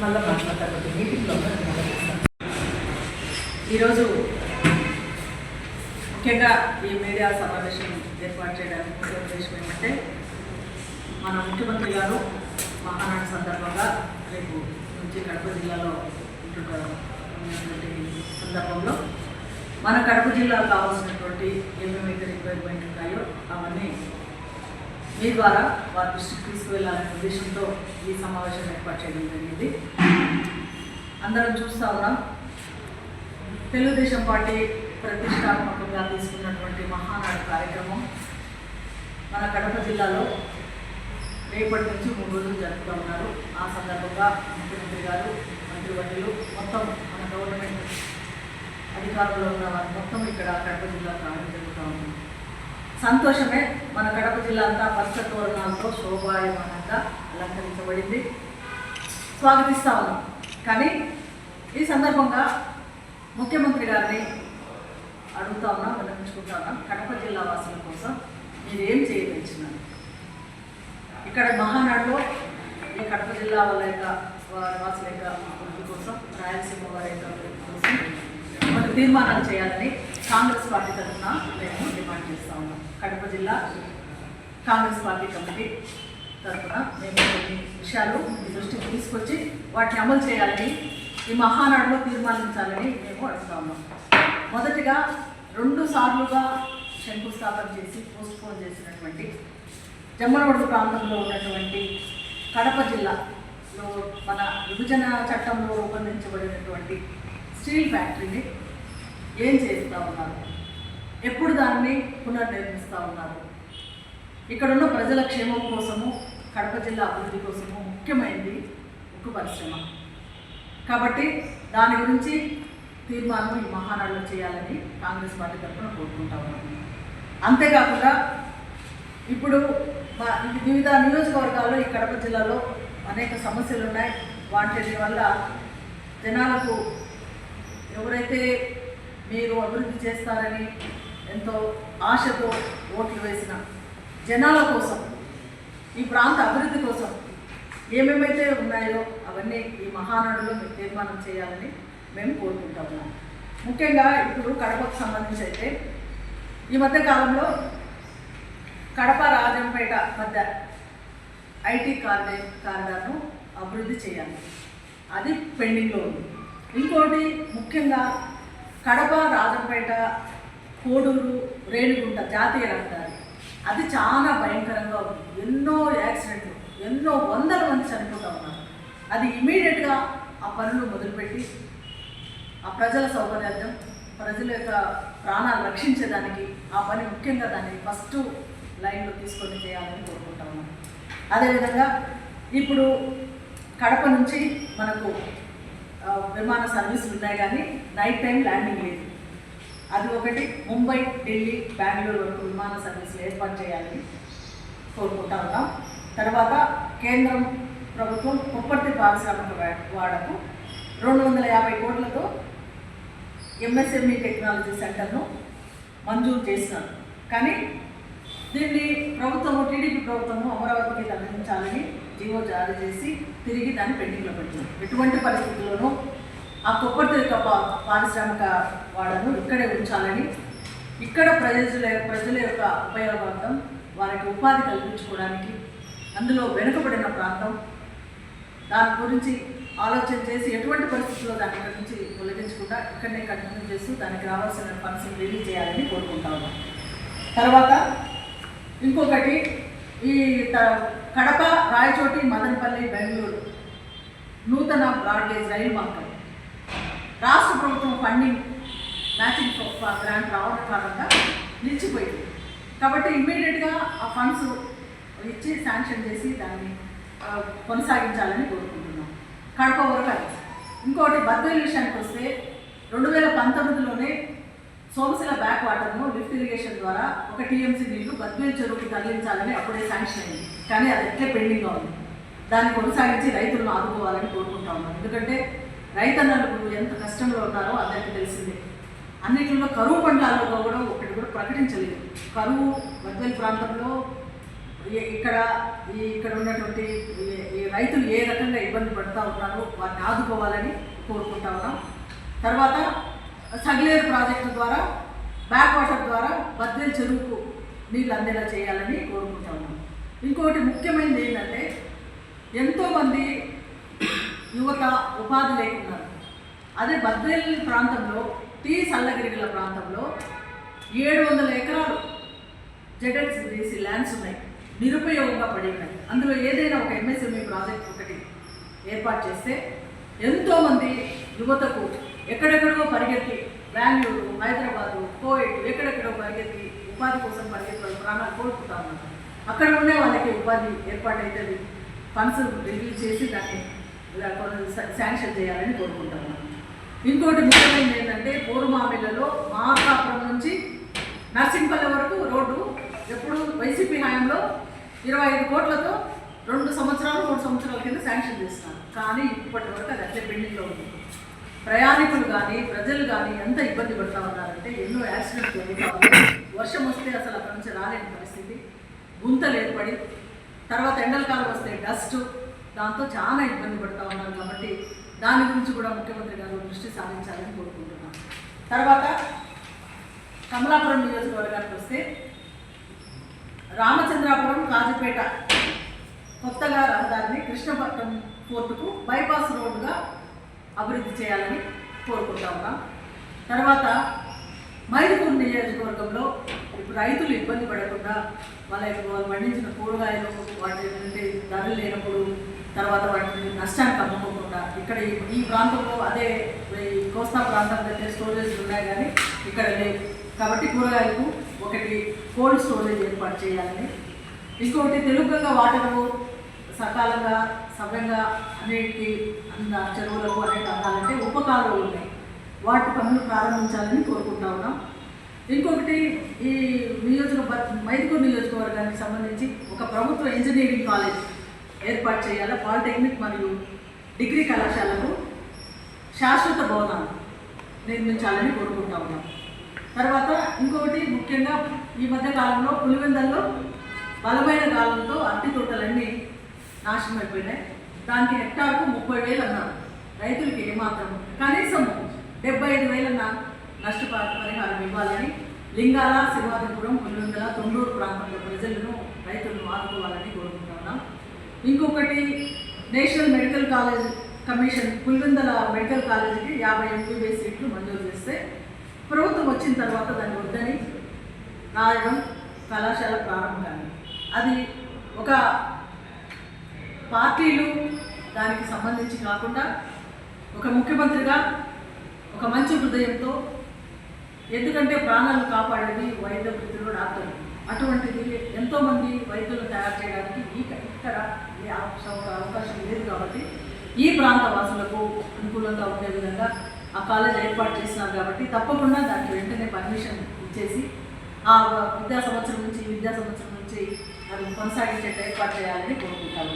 మళ్ళీ మాట్లాడతారు మీటింగ్లో ఈరోజు ముఖ్యంగా ఈ మీడియా సమావేశం ఏర్పాటు చేయడానికి ముఖ్య ఉద్దేశం ఏమంటే మన ముఖ్యమంత్రి గారు మహానాడు సందర్భంగా రేపు నుంచి కడప జిల్లాలో ఉంటుంటారు. సందర్భంలో మన కడప జిల్లాలో కావాల్సినటువంటి ఏమేమైతే రిక్వైర్మెంట్ ఉంటాయో అవన్నీ మీ ద్వారా వారి దృష్టికి తీసుకువెళ్ళాలనే ఉద్దేశంతో ఈ సమావేశం ఏర్పాటు చేయడం జరిగింది. అందరం చూస్తా ఉన్నాం. తెలుగుదేశం పార్టీ ప్రతిష్టాత్మకంగా తీసుకున్నటువంటి మహానాడు కార్యక్రమం మన కడప జిల్లాలో రేపటి నుంచి మూడు రోజులు జరుపుతూ ఉన్నారు. ఆ సందర్భంగా ముఖ్యమంత్రి గారు మంత్రివర్యులు మొత్తం మన గవర్నమెంట్ అధికారంలో ఉన్న వారు మొత్తం ఇక్కడ కడప జిల్లా రావడం జరుగుతూ ఉంది. సంతోషమే. మన కడప జిల్లా అంతా పచ్చ తోరణాలతో శోభాయమానంగా అలంకరించబడింది. స్వాగతిస్తా ఉన్నాం కానీ ఈ సందర్భంగా ముఖ్యమంత్రి గారిని అడుగుతా ఉన్నాం విన్నవించుకుంటా ఉన్నాం కడప జిల్లా వాసుల కోసం మీరు ఏం చేయదలిచినారు ఇక్కడ మహానాడులో ఈ కడప జిల్లా వాళ్ళ యొక్క వారి వాసుల యొక్క అభివృద్ధి కోసం రాయలసీమ వారి యొక్క అభివృద్ధి కోసం కొన్ని తీర్మానాలు చేయాలని కాంగ్రెస్ పార్టీ తరఫున మేము డిమాండ్ చేస్తా ఉన్నాం. కడప జిల్లా కాంగ్రెస్ పార్టీ కమిటీ తరఫున మేము కొన్ని విషయాలు మీ దృష్టికి తీసుకొచ్చి వాటిని అమలు చేయాలని ఈ మహానాడులో తీర్మానించాలని మేము అడుగుతా ఉన్నాం. మొదటిగా రెండు సార్లుగా శంకుస్థాపన చేసి పోస్ట్ పోన్ చేసినటువంటి జమ్మలమడుగు ప్రాంతంలో ఉన్నటువంటి కడప జిల్లాలో మన విభజన చట్టంలో రూపొందించబడినటువంటి స్టీల్ ఫ్యాక్టరీని ఏం చేస్తూ ఉన్నారు? ఎప్పుడు దాన్ని పునర్నిర్మిస్తూ ఉన్నారు? ఇక్కడున్న ప్రజల క్షేమం కోసము కడప జిల్లా అభివృద్ధి కోసము ముఖ్యమైనది ఉక్కు పరిశ్రమ. కాబట్టి దాని గురించి తీర్మానం ఈ మహానాడులో చేయాలని కాంగ్రెస్ పార్టీ తరఫున కోరుకుంటా ఉన్నాము అంతేకాకుండా ఇప్పుడు మా వివిధ నియోజకవర్గాల్లో ఈ కడప జిల్లాలో అనేక సమస్యలు ఉన్నాయి వాటి వల్ల జనాలకు ఎవరైతే మీరు అభివృద్ధి చేస్తారని ఎంతో ఆశతో ఓట్లు వేసిన జనాల కోసం ఈ ప్రాంత అభివృద్ధి కోసం ఏమేమైతే ఉన్నాయో అవన్నీ ఈ మహానాడులో మీరు తీర్మానం చేయాలని మేము కోరుకుంటా ముఖ్యంగా ఇప్పుడు కడపకు సంబంధించి అయితే ఈ మధ్య కాలంలో కడప రాజంపేట మధ్య ఐటీ కార్డే కారిడార్ను అభివృద్ధి చేయాలి. అది పెండింగ్లో ఉంది. ఇంకోటి ముఖ్యంగా కడప రాజంపేట కోడూరు రేణిగుంట జాతీయ రహదారి. అది చాలా భయంకరంగా ఉంది. ఎన్నో యాక్సిడెంట్లు ఎన్నో వందల మంది చనిపోతూ ఉన్నారు. అది ఇమీడియట్గా ఆ పనులు మొదలుపెట్టి ఆ ప్రజల సౌకర్యార్థం ప్రజల యొక్క ప్రాణాలు రక్షించేదానికి ఆ పని ముఖ్యంగా దాన్ని ఫస్ట్ లైన్లో తీసుకొని చేయాలని కోరుకుంటా ఉన్నాను. అదేవిధంగా ఇప్పుడు కడప నుంచి మనకు విమాన సర్వీసులు ఉన్నాయి కానీ నైట్ టైం ల్యాండింగ్ లేదు. అది ఒకటి ముంబై ఢిల్లీ బెంగళూరు వరకు విమాన సర్వీసులు ఏర్పాటు చేయాలని కోరుకుంటా ఉన్నాం. తర్వాత కేంద్రం ప్రభుత్వం కుప్పర్తి పారిశ్రామిక వాడకు రెండు వందల యాభై కోట్లతో ఎంఎస్ఎంఈ టెక్నాలజీ సెంటర్ను మంజూరు చేసినారు. కానీ దీన్ని ప్రభుత్వము టీడీపీ ప్రభుత్వము జీవో జారీ చేసి తిరిగి దాన్ని పెండింగ్లో పెట్టింది. ఎటువంటి పరిస్థితుల్లోనూ ఆ కొప్పటి పారిశ్రామిక వాడను ఇక్కడే ఉంచాలని ఇక్కడ ప్రజల ప్రజల యొక్క ఉపయోగార్థం వారికి ఉపాధి కల్పించుకోవడానికి అందులో వెనుకబడిన ప్రాంతం. దాని గురించి ఆలోచన చేసి ఎటువంటి పరిస్థితుల్లో దాన్ని ఇక్కడ నుంచి తొలగించకుండా ఇక్కడనే కంటిన్యూ చేస్తూ దానికి రావాల్సిన ఫండ్స్ రిలీజ్ చేయాలని కోరుకుంటా ఉన్నాం. తర్వాత ఇంకొకటి ఈ కడప రాయచోటి మదనపల్లి బెంగళూరు. నూతన బ్రాడ్గేజ్ రైలు మార్గం. రాష్ట్ర ప్రభుత్వం ఫండింగ్ మ్యాచింగ్ గ్రాంట్ రావడం కారణంగా నిలిచిపోయింది. కాబట్టి ఇమ్మీడియట్గా ఆ ఫండ్స్ ఇచ్చి శాంక్షన్ చేసి దాన్ని కొనసాగించాలని కోరుకుంటున్నాం. కడప వరకు ఇంకోటి బద్వేలు విషయానికి వస్తే రెండు వేల పంతొమ్మిదిలోనే సోమశిల బ్యాక్ వాటర్ను లిఫ్ట్ ఇరిగేషన్ ద్వారా ఒక టీఎంసీ నీళ్ళు బద్వేల్ చెరువుకి తరలించాలని అప్పుడే శాంక్షన్ అయింది. కానీ అది ఎట్లే పెండింగ్గా ఉంది. దాన్ని కొనసాగించి రైతులను ఆదుకోవాలని కోరుకుంటా ఉన్నాం. ఎందుకంటే రైతన్నలు ఎంత కష్టంలో ఉన్నారో అందరికీ తెలిసిందే. అన్నిటిలో కరువు పంటలలో కూడా ఒకటి కూడా ప్రకటించలేదు. కరువు బద్వేల్ ప్రాంతంలో ఇక్కడ ఈ ఇక్కడ ఉన్నటువంటి ఈ రైతులు ఏ రకంగా ఇబ్బంది పడుతూ ఉన్నారో వారిని ఆదుకోవాలని కోరుకుంటా ఉన్నాం. తర్వాత సగిలేరు ప్రాజెక్టు ద్వారా బ్యాక్ వాటర్ ద్వారా బద్దెల చెరువుకు నీళ్ళు అందేలా చేయాలని కోరుకుంటా ఉన్నాం ఇంకోటి ముఖ్యమైనది ఏంటంటే ఎంతోమంది యువత ఉపాధి లేకున్నారు అదే బద్వేల్ ప్రాంతంలో టీ సల్లగిరిగల ప్రాంతంలో ఏడు వందల ఎకరాలు జెడ్ఎక్స్డిసి ల్యాండ్స్ ఉన్నాయి నిరుపయోగంగా పడి ఉన్నాయి అందులో ఏదైనా ఒక ఎంఎస్ఎంఈ ప్రాజెక్ట్ ఒకటి ఏర్పాటు చేస్తే ఎంతోమంది యువతకు ఎక్కడెక్కడో పరిగెత్తి బెంగళూరు హైదరాబాదు కోవిడ్ ఎక్కడెక్కడో పరిగెత్తి ఉపాధి కోసం పరిగెత్తి వాళ్ళు ప్రాణాలు కోల్పోతా ఉన్నారు అక్కడ ఉండే వాళ్ళకి ఉపాధి ఏర్పాటైతుంది. ఫండ్స్ రిలీజ్ చేసి దాన్ని ఇలా కొన్ని శాంక్షన్ చేయాలని కోరుకుంటున్నాను ఇంకోటి ముఖ్యమైనది ఏంటంటే పూర్వమామిలలో మార్కాపురం నుంచి నర్సింగ్పల్లి వరకు రోడ్డు ఎప్పుడు వైసీపీ హయాంలో ఇరవై ఐదు కోట్లతో రెండు సంవత్సరాలు మూడు సంవత్సరాల కింద శాంక్షన్ చేస్తున్నారు. కానీ ఇప్పటి వరకు అది అట్లే పెండింగ్లో ఉంది. ప్రయాణికులు కానీ ప్రజలు కానీ ఎంత ఇబ్బంది పడతా ఉన్నారంటే ఎన్నో యాక్సిడెంట్లు జరుగుతూ ఉన్నాయి. వర్షం వస్తే అసలు అక్కడ నుంచి రాలేని పరిస్థితి. గుంతలు ఏర్పడి తర్వాత ఎండలకాలం వస్తే డస్ట్ దాంతో చాలా ఇబ్బంది పడతా ఉన్నారు కాబట్టి దాని గురించి కూడా ముఖ్యమంత్రి గారు దృష్టి సాధించాలని కోరుకుంటున్నాను. తర్వాత కమలాపురం నియోజకవర్గానికి వస్తే రామచంద్రాపురం కాజుపేట కొత్తగా రహదారిని కృష్ణపట్నం పోర్టుకు బైపాస్ రోడ్డుగా అభివృద్ధి చేయాలని కోరుకుంటా ఉన్నాం. తర్వాత మైదుకూరు నియోజకవర్గంలో ఇప్పుడు రైతులు ఇబ్బంది పడకుండా వాళ్ళ వాళ్ళు పండించిన కూరగాయలు వాటి నుండి ధరలు లేనప్పుడు తర్వాత వాటిని నష్టానికి అమ్ముకోకుండా ఇక్కడ ఈ- ప్రాంతంలో అదే ఈ కోస్తా ప్రాంతం దగ్గర స్టోరేజ్ ఉన్నాయి కానీ ఇక్కడ లేవు. కాబట్టి కూరగాయలకు ఒకటి కోల్డ్ స్టోరేజ్ ఏర్పాటు చేయాలని. ఇంకొకటి తెలుగుగా వాటరు సకాలంగా సవ్యంగా అన్నిటికీ అంద చెరువులకు అనేక అందాలంటే ఉపకారాలు ఉన్నాయి. వాటి పనులు ప్రారంభించాలని కోరుకుంటా ఉన్నాం. ఇంకొకటి ఈ నియోజకవర్గ మైదుకూరు నియోజకవర్గానికి సంబంధించి ఒక ప్రభుత్వ ఇంజనీరింగ్ కాలేజ్ ఏర్పాటు చేయాలి పాలిటెక్నిక్ మరియు డిగ్రీ కళాశాలకు శాశ్వత భవనాలు నిర్మించాలని కోరుకుంటా ఉన్నాం. తర్వాత ఇంకొకటి ముఖ్యంగా ఈ మధ్య కాలంలో పులివెందల్లో బలమైన కాలంతో అట్టి తోటలన్నీ నాశనం అయిపోయినాయి దానికి హెక్టార్కు ముప్పై వేలు అన్నారు రైతులకి ఏమాత్రం. కనీసం డెబ్బై ఐదు వేలన్న నష్టప పరిహారం ఇవ్వాలని లింగాల శివాదిపురం పులివెందల తొండూరు ప్రాంతంలో ప్రజలను రైతులను ఆదుకోవాలని కోరుకుంటున్నాం. ఇంకొకటి national medical college commission Pulivendula medical కాలేజీకి యాభై ఎనిమిది సీట్లు మంజూరు చేస్తే ప్రభుత్వం వచ్చిన తర్వాత దాన్ని వద్దని రాయడం కళాశాల ప్రారంభం కానీ అది ఒక పార్టీలు దానికి సంబంధించి కాకుండా ఒక ముఖ్యమంత్రిగా ఒక మంచి హృదయంతో ఎందుకంటే ప్రాణాలు కాపాడేది వైద్య వృద్ధులు డాక్టర్లు. అటువంటిది ఎంతోమంది వైద్యులు తయారు చేయడానికి ఈ ఇక్కడ ఈ అవకాశం అవకాశం లేదు కాబట్టి ఈ ప్రాంత వాసులకు అనుకూలంగా ఉండే విధంగా ఆ కాలేజ్ ఏర్పాటు చేసినారు కాబట్టి తప్పకుండా దానికి వెంటనే పర్మిషన్ ఇచ్చేసి ఆ విద్యా సంవత్సరం నుంచి విద్యా సంవత్సరం నుంచి దాన్ని కొనసాగించే ఏర్పాటు చేయాలని కోరుకుంటాను